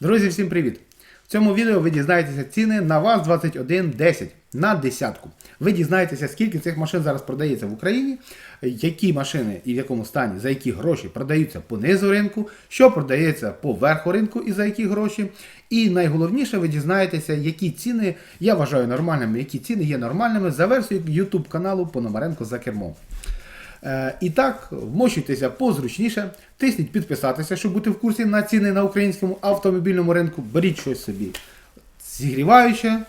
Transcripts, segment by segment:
Друзі, всім привіт! В цьому відео ви дізнаєтеся ціни на ВАЗ-2110 на десятку. Ви дізнаєтеся, скільки цих машин зараз продається в Україні, які машини і в якому стані, за які гроші продаються по низу ринку, що продається по верху ринку і за які гроші. І найголовніше, ви дізнаєтеся, які ціни я вважаю нормальними, які ціни є нормальними за версією YouTube каналу Пономаренко за кермом. Е, І так, вмощуйтеся позручніше, тисніть підписатися, щоб бути в курсі на ціни на українському автомобільному ринку. Беріть щось собі зігріваюче,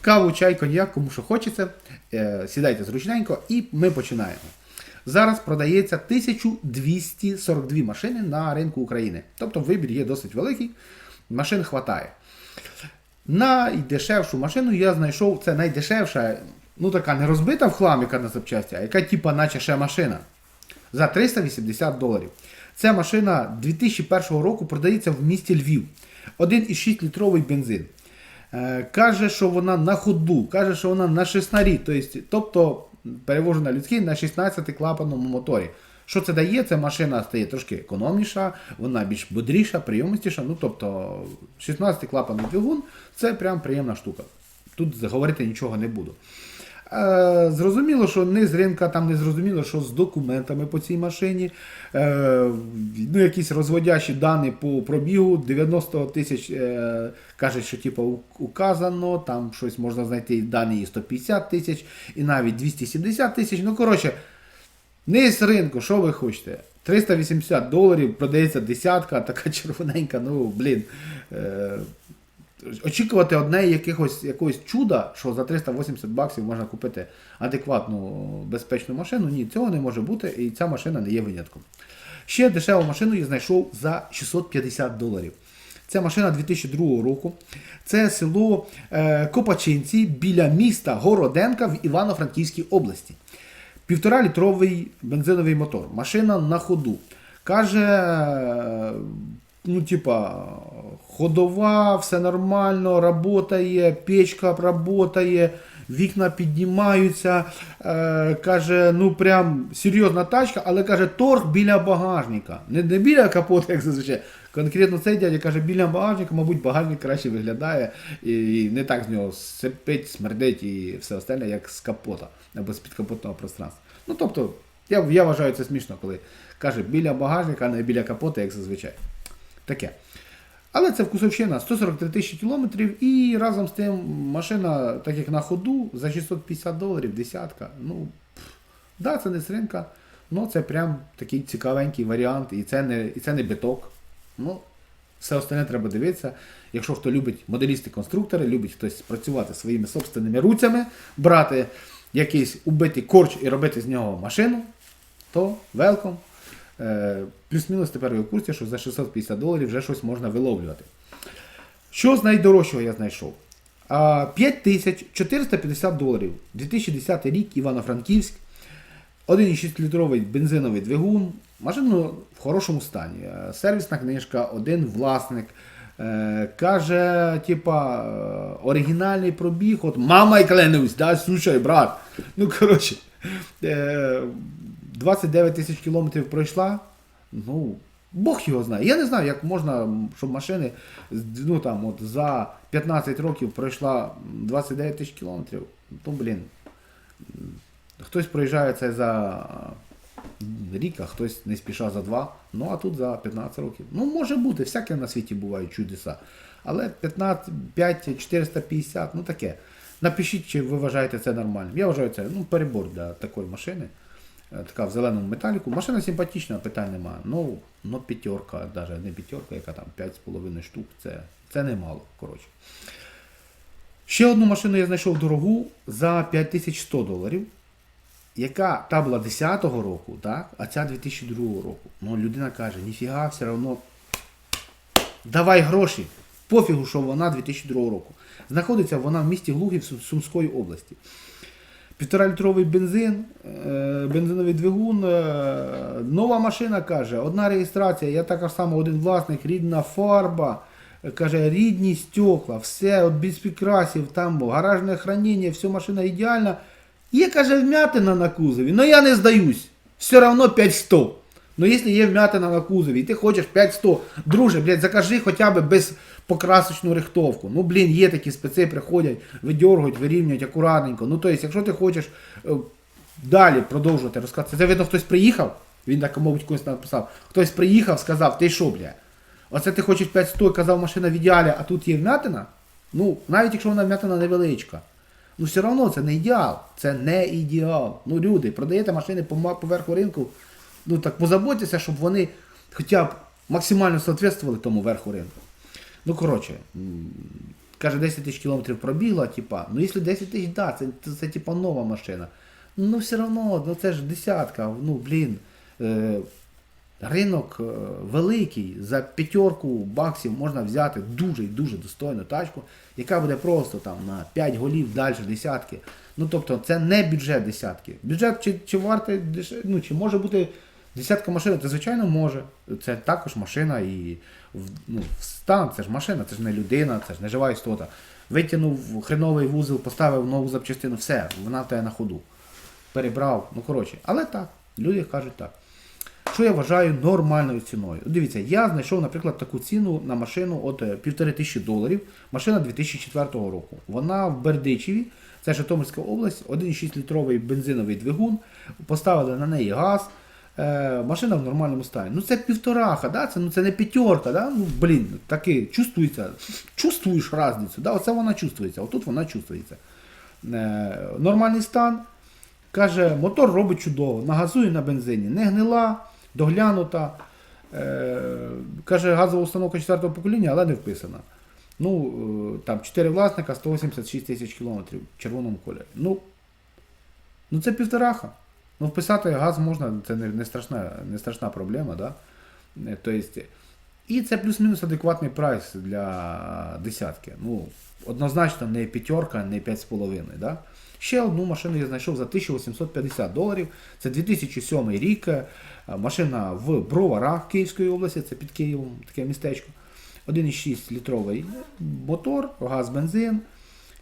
каву, чай, коньяк, кому що хочеться. Е, Сідайте зручненько і ми починаємо. Зараз продається 1242 машини на ринку України. Тобто вибір є досить великий, машин хватає. Найдешевшу машину я знайшов, це найдешевша, ну така не розбита в хлам, яка на запчасті, а яка типа наче ще машина. За 380 доларів. Ця машина 2001 року продається в місті Львів. 1,6 літровий бензин. Е, каже, що вона на ходу, каже, що вона на 16, тобто, тобто перевожу на людський на 16 клапанному моторі. Що це дає? Ця машина стає трошки економніша, вона більш бодріша, прийомистіша. Ну, тобто 16 клапанний двигун це прям приємна штука. Тут говорити нічого не буду. Е, Зрозуміло, що не з ринка, там не зрозуміло, що з документами по цій машині. Е, ну, якісь розводящі дані по пробігу 90 тисяч е, кажуть, що типу, указано, там щось можна знайти дані і 150 тисяч, і навіть 270 тисяч. Ну, коротше, не з ринку, що ви хочете? 380 доларів продається десятка, така червоненька, ну блін. Очікувати одне якихось, якогось чуда, що за 380 баксів можна купити адекватну безпечну машину. Ні, цього не може бути, і ця машина не є винятком. Ще дешеву машину я знайшов за 650 доларів. Це машина 2002 року. Це село е, Копачинці біля міста Городенка в Івано-Франківській області. Півтора літровий бензиновий мотор. Машина на ходу. Каже, е, ну, типа, ходова, все нормально, работає, печка работає, вікна піднімаються. Е, каже, ну прям серйозна тачка, але каже, торг біля багажника. Не, не біля капота, як зазвичай. Конкретно цей дядя каже, біля багажника, мабуть, багажник краще виглядає і не так з нього сипить, смердить і все остальне, як з капота або з підкапотного пространства. Ну тобто, я, я вважаю це смішно, коли каже біля багажника, а не біля капота, як зазвичай. Таке. Але це вкусовщина 143 тисячі кілометрів і разом з тим машина, так як на ходу, за 650 доларів, десятка. Ну, пф, да, це не з ринка, але це прям такий цікавенький варіант, і це не, і це не биток. Ну, все остальне треба дивитися. Якщо хто любить моделісти-конструктори, любить хтось працювати своїми собственними руцями, брати якийсь убитий корч і робити з нього машину, то велком. Е, Плюс-мінус тепер в курсі, що за 650 доларів вже щось можна виловлювати. Що з найдорожчого я знайшов? 5450 доларів. 2010 рік, Івано-Франківськ. 1,6 літровий бензиновий двигун. Машина в хорошому стані. Е, Сервісна книжка, один власник. Е, каже, типа, оригінальний пробіг. От мама й клянусь, да, слушай, брат. Ну, коротше, 29 тисяч кілометрів пройшла. Ну, Бог його знає. Я не знаю, як можна, щоб машини ну, там, от, за 15 років пройшла 29 тисяч кілометрів. Ну, блін. Хтось проїжджає це за рік, а хтось не спіша за два. Ну а тут за 15 років. Ну, може бути, всяке на світі бувають чудеса. Але 15, 5, 450, ну таке. Напишіть, чи ви вважаєте це нормальним. Я вважаю це ну, перебор для такої машини. Е, Така в зеленому металіку. Машина симпатична, питань немає. Ну, ну п'ятерка, навіть не п'ятерка, яка там 5,5 штук, це, це немало. коротше. Ще одну машину я знайшов дорогу за 5100 доларів, яка та була 10-го року, так? а ця 2002 року. Ну, людина каже, ніфіга, все одно давай гроші. Пофігу, що вона 2002 року. Знаходиться вона в місті Глухів Сумської області. Півтора літровий бензин, е, бензиновий двигун, е, нова машина каже, одна реєстрація, я така сама один власник, рідна фарба, каже, рідні стекла, все от без підкрасів, там гаражне хранення, все машина ідеальна. Є, каже, вмятина на кузові, але я не здаюсь. Все одно 500. Ну, якщо є вмятина на кузові, і ти хочеш 500, друже, блядь, закажи хоча б без покрасочну рихтовку. Ну, блін, є такі спеці, приходять, видьоргують, вирівнюють акуратненько. Ну, тобто, якщо ти хочеш е, далі продовжувати розказувати, це видно, хтось приїхав, він так, мабуть, когось написав, хтось приїхав, сказав, ти що, бля? Оце ти хочеш 500 і казав, машина в ідеалі, а тут є вмятина? Ну, навіть якщо вона вмятина невеличка. Ну, все одно це не ідеал. Це не ідеал. Ну, люди, продаєте машини по поверху ринку, ну так позаботьтеся, щоб вони хоча б максимально соответствували тому верху ринку. Ну, коротше, каже, 10 тисяч кілометрів пробігла, типа, ну якщо 10 тисяч, да, це, це, це типа нова машина. Ну, все одно, ну це ж десятка, ну, блін. Е, Ринок е, великий, за п'ятерку баксів можна взяти дуже і дуже достойну тачку, яка буде просто там на 5 голів далі десятки. Ну тобто це не бюджет десятки. Бюджет чи, чи варте ну, чи може бути десятка машин? Це звичайно може. Це також машина і ну, в стан, це ж машина, це ж не людина, це ж не жива істота. Витягнув хреновий вузол, поставив нову запчастину, все, вона тебе на ходу. Перебрав, ну коротше. Але так, люди кажуть так. Що я вважаю нормальною ціною? Дивіться, я знайшов, наприклад, таку ціну на машину от е, півтори тисячі доларів. Машина 2004 року. Вона в Бердичеві, це Житомирська область, 1,6 літровий бензиновий двигун. Поставили на неї газ. Е, машина в нормальному стані. Ну це півтораха, да? це, ну, це не п'ятерка, да? ну, блін, таки чувствується. Чувствуєш різницю, да? оце вона чувствується, отут вона чувствується. Е, нормальний стан. Каже, мотор робить чудово, нагазує на бензині, не гнила, доглянута. Е, каже, газова установка 4-го покоління, але не вписана. Ну, е, там 4 власника, 186 тисяч кілометрів в червоному кольорі. Ну, ну це півтораха. Ну, вписати газ можна, це не, страшна, не страшна проблема. Да? То есть, і це плюс-мінус адекватний прайс для десятки. Ну, однозначно не п'ятерка, не 5,5. Да? Ще одну машину я знайшов за 1850 доларів. Це 2007 рік. Е, Машина в Броварах Київської області, це під Києвом таке містечко. 1,6 літровий мотор, газ, бензин.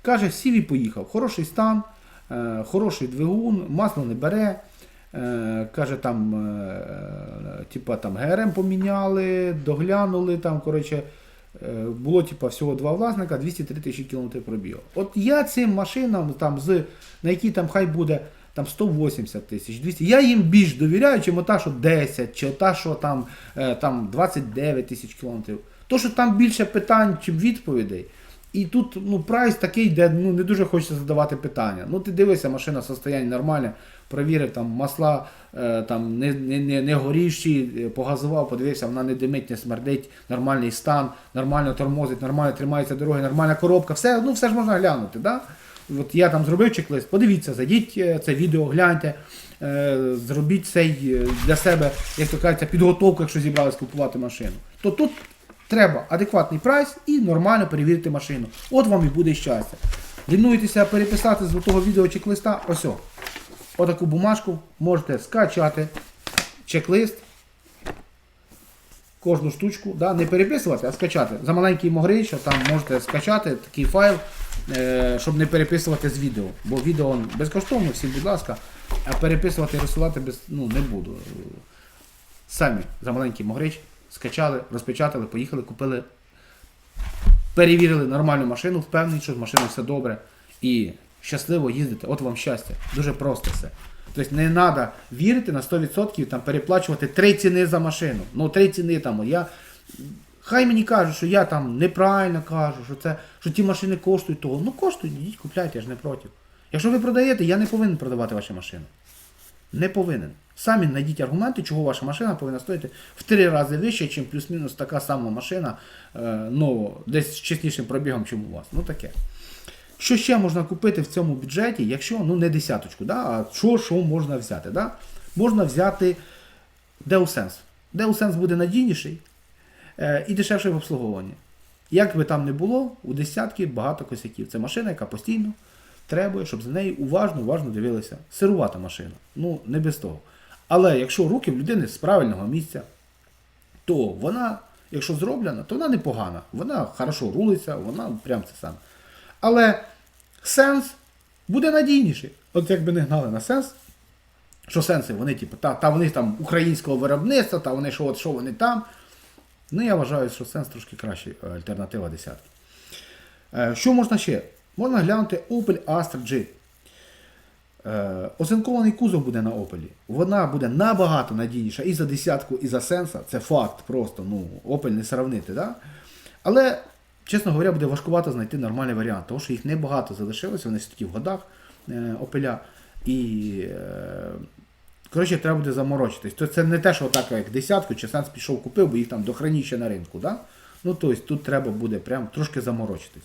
Каже, сів і поїхав. Хороший стан, е, хороший двигун, масло не бере. Е, каже, там, е, типа, там ГРМ поміняли, доглянули, там, коротше, е, було типа, всього два власника, 203 тисячі кілометрів пробігу. От я цим машинам, там, з, на якій там хай буде там 180 тисяч, 200, я їм більш довіряю, чим ота, що 10, чи ота, що там, там 29 тисяч кілометрів. То, що там більше питань, чим відповідей. І тут ну, прайс такий, де ну, не дуже хочеться задавати питання. Ну, ти дивишся, машина состояння нормальне, провірив там масла, е, там не, не, не, не горівші, е, погазував, подивився, вона не димить, не смердить, нормальний стан, нормально тормозить, нормально тримається дороги, нормальна коробка, все, ну, все ж можна глянути. Да? От я там зробив чек-лист, подивіться, зайдіть е, це відео, гляньте, зробіть цей для себе, як то кажеться, підготовку, якщо зібрались купувати машину. То тут треба адекватний прайс і нормально перевірити машину. От вам і буде щастя. Лінуєтеся переписати з того відео чек-листа, ось о. Отаку бумажку можете скачати, чек-лист, кожну штучку, да, не переписувати, а скачати. За маленький могрич, там можете скачати такий файл, е, щоб не переписувати з відео. Бо відео безкоштовно, всім, будь ласка, а переписувати і розсилати без, ну, не буду. Самі за маленький могрич скачали, розпечатали, поїхали, купили, перевірили нормальну машину, впевнені, що з машиною все добре. І щасливо їздити. От вам щастя. Дуже просто все. Тобто не треба вірити на 100%, там, переплачувати три ціни за машину. Ну, три ціни там. Я... Хай мені кажуть, що я там неправильно кажу, що це, що ті машини коштують того. Ну коштують, йдіть, купляйте, я ж не проти. Якщо ви продаєте, я не повинен продавати ваші машини. Не повинен. Самі знайдіть аргументи, чого ваша машина повинна стоїти в три рази вище, ніж плюс-мінус така сама машина, ну, десь з чеснішим пробігом, чим у вас. Ну таке. Що ще можна купити в цьому бюджеті, якщо ну не десяточку, да? а що, що можна взяти? Да? Можна взяти DeoSense. DeoSense буде надійніший е, і дешевший в обслуговуванні. Як би там не було, у десятки багато косяків. Це машина, яка постійно требує, щоб за нею уважно, уважно дивилися. Сирувата машина. Ну, не без того. Але якщо руки в людини з правильного місця, то вона, якщо зроблена, то вона непогана. Вона хорошо рулиться, вона прям це саме. Але сенс буде надійніший. От якби не гнали на сенс, Що сенси? Вони, типу, та, та вони там українського виробництва, та вони що, от, що вони там. Ну, я вважаю, що сенс трошки кращий, е, альтернатива десятки. Е, Що можна ще? Можна глянути Opel Astra G. Е, Оцинкований кузов буде на Opel. Вона буде набагато надійніша і за десятку, і за сенса. Це факт просто. Ну, Opel не сравнити. Да? Але, чесно говоря, буде важкувато знайти нормальний варіант, тому що їх небагато залишилося, вони все-таки в годах е, Opel. І е, коротше, треба буде заморочитись. То це не те, що отак, як десятку, чи сенс пішов купив, бо їх там до храніща на ринку. Да? Ну, тобто тут треба буде прям трошки заморочитись.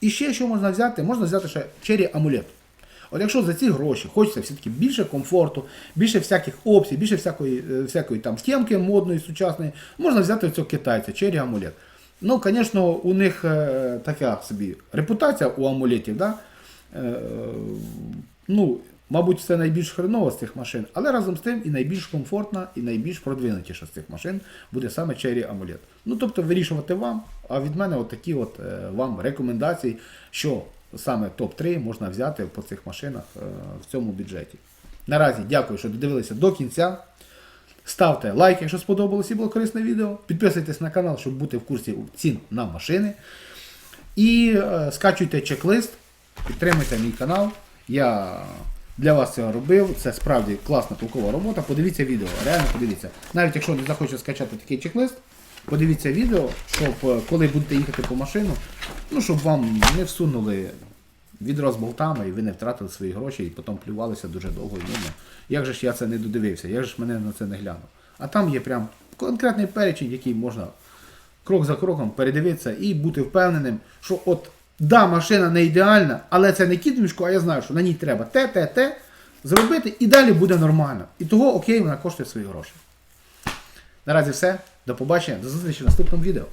І ще що можна взяти? Можна взяти ще Cherry Amulet. От якщо за ці гроші хочеться все-таки більше комфорту, більше всяких опцій, більше всякої, е, всякої там темки модної, сучасної, можна взяти цього китайця, Cherry Amulet. Ну, звісно, у них е, така собі репутація у амулетів, да? е, ну, мабуть, це найбільш хренова з цих машин, але разом з тим і найбільш комфортна, і найбільш продвинутіша з цих машин буде саме Cherry Amulet. Ну, тобто вирішувати вам, а від мене от такі от вам рекомендації, що саме топ-3 можна взяти по цих машинах е, в цьому бюджеті. Наразі дякую, що додивилися до кінця. Ставте лайк, якщо сподобалось і було корисне відео. Підписуйтесь на канал, щоб бути в курсі цін на машини. І е, скачуйте чек-лист, підтримуйте мій канал. Я для вас це робив. Це справді класна толкова робота. Подивіться відео, реально подивіться. Навіть якщо не захочете скачати такий чек-лист, подивіться відео, щоб е, коли будете їхати по машину, ну щоб вам не всунули відро з болтами і ви не втратили свої гроші і потім плювалися дуже довго і нудно. Як же ж я це не додивився, як же ж мене на це не глянув. А там є прям конкретний перечень, який можна крок за кроком передивитися і бути впевненим, що от да, машина не ідеальна, але це не кіт а я знаю, що на ній треба те, те, те зробити, і далі буде нормально. І того окей, вона коштує свої гроші. Наразі все. До побачення, до зустрічі в наступному відео.